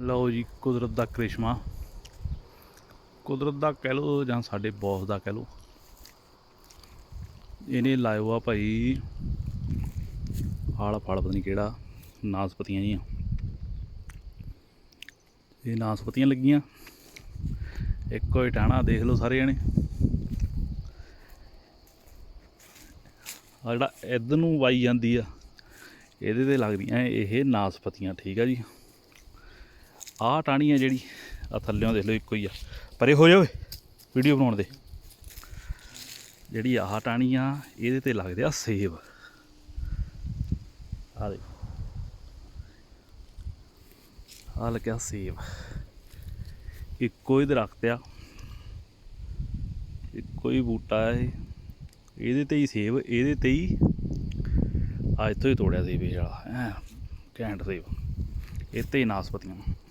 ਲਓ ਜੀ, ਕੁਦਰਤ ਦਾ ਕ੍ਰਿਸ਼ਮਾ। ਕੁਦਰਤ ਦਾ ਕਹਿ ਲਓ ਜਾਂ ਸਾਡੇ ਬੌਸ ਦਾ ਕਹਿ ਲਓ। ਇਹਨੇ ਲਾਇਓ ਆ ਭਾਈ ਹਾਲ ਫਲ ਪਤਾ ਨਹੀਂ ਕਿਹੜਾ, ਨਾਸਪਤੀਆਂ ਜੀਆਂ। ਇਹ ਨਾਸਪਤੀਆਂ ਲੱਗੀਆਂ। ਇੱਕੋ ਹੀ ਟਾਣਾ ਦੇਖ ਲਓ ਸਾਰੇ ਜਣੇ। ਆ ਜਿਹੜਾ ਇੱਧਰ ਨੂੰ ਵਾਈ ਜਾਂਦੀ ਆ, ਇਹਦੇ ਤੇ ਲੱਗਦੀਆਂ ਇਹ ਨਾਸਪਤੀਆਂ, ਠੀਕ ਆ ਜੀ। ਆਹ ਟਾਹਣੀ ਆ ਜਿਹੜੀ ਆ ਥੱਲਿਓਂ ਦੇਖ ਲਓ ਇੱਕੋ ਹੀ ਆ। ਪਰੇ ਹੋ ਜਾਵੇ ਵੀਡੀਓ ਬਣਾਉਣ ਦੇ। ਜਿਹੜੀ ਆਹ ਟਾਹਣੀ ਆ, ਇਹਦੇ ਤੇ ਲੱਗਦੇ ਆ ਸੇਬ। ਆ ਦੇ ਆ ਲੱਗਿਆ ਸੇਬ। ਇੱਕੋ ਹੀ ਦਰਖਤ ਆ। ਇੱਕੋ ਹੀ ਬੂਟਾ ਹੈ ਇਹ। ਇਹਦੇ ਤੇ ਹੀ ਸੇਬ, ਇਹਦੇ ਤੇ ਹੀ ਅੱਜ ਤੋਂ ਹੀ ਤੋੜਿਆ ਸੇਬ ਇਹ ਐ ਘੈਂਟ ਸੇਬ। ਇਹ ਤੇ ਹੀ ਨਾਸਪਤੀਆਂ।